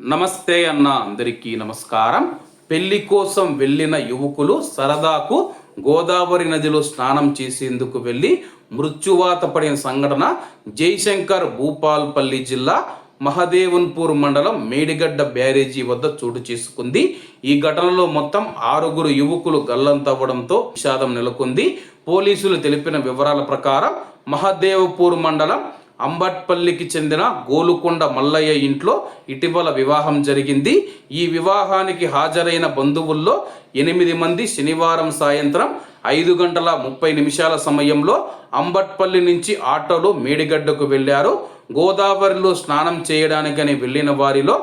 నమస్తే అన్న అందరికీ నమస్కారం. పెళ్ళి కోసం వెళ్ళిన యువకులు సరదాకు గోదావరి నదిలో స్నానం చేసేందుకు వెళ్ళి మృత్యువాత పడిన సంఘటన జైశంకర్ భూపాల్పల్లి జిల్లా మహదేవన్పూర్ మండలం మేడిగడ్డ బ్యారేజీ వద్ద చోటు చేసుకుంది. ఈ ఘటనలో మొత్తం ఆరుగురు యువకులు గల్లంతవ్వడంతో విషాదం నెలకొంది. పోలీసులు తెలిపిన వివరాల ప్రకారం మహదేవపూర్ మండలం అంబట్పల్లికి చెందిన గోలుకొండ మల్లయ్య ఇంట్లో ఇటీవల వివాహం జరిగింది. ఈ వివాహానికి హాజరైన బంధువుల్లో ఎనిమిది మంది శనివారం సాయంత్రం ఐదు గంటల ముప్పై నిమిషాల సమయంలో అంబట్పల్లి నుంచి ఆటోలో మేడిగడ్డకు వెళ్ళారు గోదావరిలో స్నానం చేయడానికని వెళ్ళిన వారిలో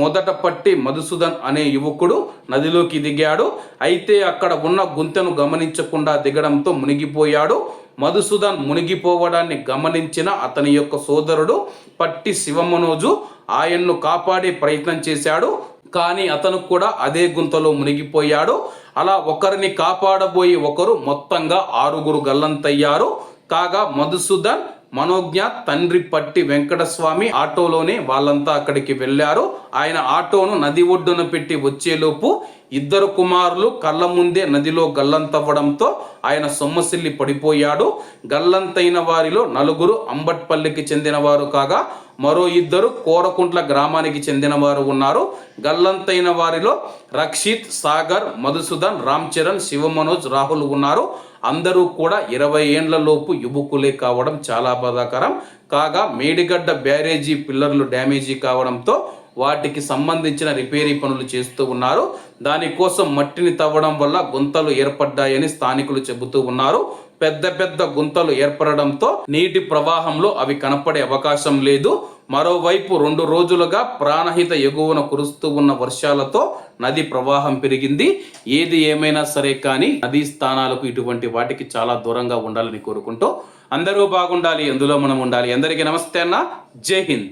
మొదట పట్టి మధుసూదన్ అనే యువకుడు నదిలోకి దిగాడు. అయితే అక్కడ ఉన్న గుంతను గమనించకుండా దిగడంతో మునిగిపోయాడు. మధుసూదన్ మునిగిపోవడాన్ని గమనించిన అతని యొక్క సోదరుడు పట్టి శివమనోజు ఆయన్ను కాపాడే ప్రయత్నం చేశాడు. కానీ అతను కూడా అదే గుంతలో మునిగిపోయాడు. అలా ఒకరిని కాపాడబోయి ఒకరు మొత్తంగా ఆరుగురు గల్లంతయ్యారు. కాగా మధుసూదన్ మనోజ్ఞ తండ్రి పట్టి వెంకటస్వామి ఆటోలోనే వాళ్ళంతా అక్కడికి వెళ్ళారు. ఆయన ఆటోను నది ఒడ్డున పెట్టి వచ్చేలోపు ఇద్దరు కుమారులు కళ్ళ ముందే నదిలో గల్లంతవ్వడంతో ఆయన సొమ్మసిల్లి పడిపోయాడు. గల్లంతైన వారిలో నలుగురు అంబట్పల్లికి చెందినవారు కాగా మరో ఇద్దరు కోరకుంట్ల గ్రామానికి చెందినవారు ఉన్నారు. గల్లంతైన వారిలో రక్షిత్ సాగర్ మధుసూదన్ రామ్ చరణ్ శివమనోజ్ రాహుల్ ఉన్నారు. అందరూ కూడా ఇరవై ఏండ్లలోపు యువకులే కావడం చాలా బాధాకరం. కాగా మేడిగడ్డ బ్యారేజీ పిల్లర్లు డ్యామేజీ కావడంతో వాటికి సంబంధించిన రిపేరీ పనులు చేస్తూ ఉన్నారు. దానికోసం మట్టిని తవ్వడం వల్ల గుంతలు ఏర్పడ్డాయని స్థానికులు చెబుతూ ఉన్నారు. పెద్ద పెద్ద గుంతలు ఏర్పడడంతో నీటి ప్రవాహంలో అవి కనపడే అవకాశం లేదు. మరోవైపు రెండు రోజులుగా ప్రాణహిత ఎగువన కురుస్తూ ఉన్న వర్షాలతో నది ప్రవాహం పెరిగింది. ఏది ఏమైనా సరే కానీ నదీ స్థానాలకు ఇటువంటి వాటికి చాలా దూరంగా ఉండాలని కోరుకుంటూ అందరూ బాగుండాలి అందులో మనం ఉండాలి. అందరికీ నమస్తే అన్న. జై హింద్.